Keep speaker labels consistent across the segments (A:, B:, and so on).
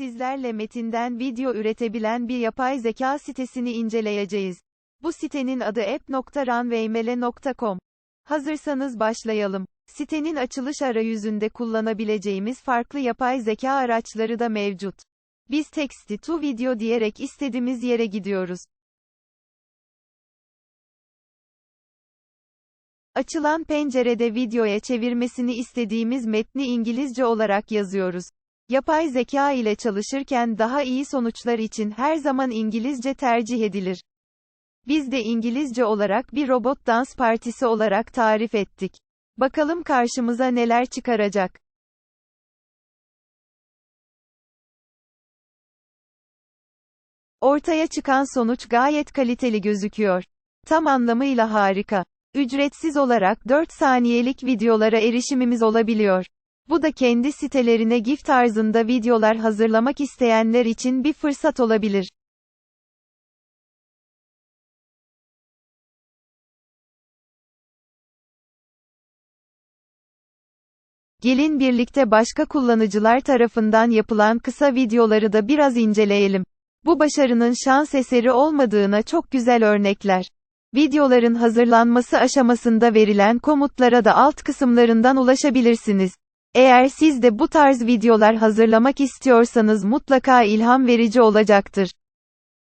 A: bilgilerle metinden video üretebilen bir yapay zeka sitesini inceleyeceğiz. Bu sitenin adı app.runwaymele.com. Hazırsanız başlayalım. Sitenin açılış arayüzünde kullanabileceğimiz farklı yapay zeka araçları da mevcut. Biz teksti to video diyerek istediğimiz yere gidiyoruz. Açılan pencerede videoya çevirmesini istediğimiz metni İngilizce olarak yazıyoruz. Yapay zeka ile çalışırken daha iyi sonuçlar için her zaman İngilizce tercih edilir. Biz de İngilizce olarak bir robot dans partisi olarak tarif ettik. Bakalım karşımıza neler çıkaracak. Ortaya çıkan sonuç gayet kaliteli gözüküyor. Tam anlamıyla harika. Ücretsiz olarak 4 saniyelik videolara erişimimiz olabiliyor. Bu da kendi sitelerine GIF tarzında videolar hazırlamak isteyenler için bir fırsat olabilir. Gelin birlikte başka kullanıcılar tarafından yapılan kısa videoları da biraz inceleyelim. Bu başarının şans eseri olmadığına çok güzel örnekler. Videoların hazırlanması aşamasında verilen komutlara da alt kısımlarından ulaşabilirsiniz. Eğer siz de bu tarz videolar hazırlamak istiyorsanız mutlaka ilham verici olacaktır.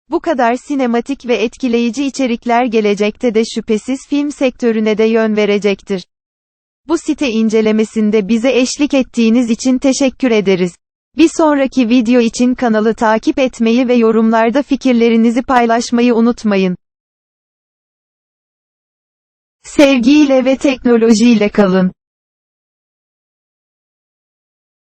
A: Bu kadar sinematik ve etkileyici içerikler gelecekte de şüphesiz film sektörüne de yön verecektir. Bu site incelemesinde bize eşlik ettiğiniz için teşekkür ederiz. Bir sonraki video için kanalı takip etmeyi ve yorumlarda fikirlerinizi paylaşmayı unutmayın. Sevgiyle ve teknolojiyle kalın.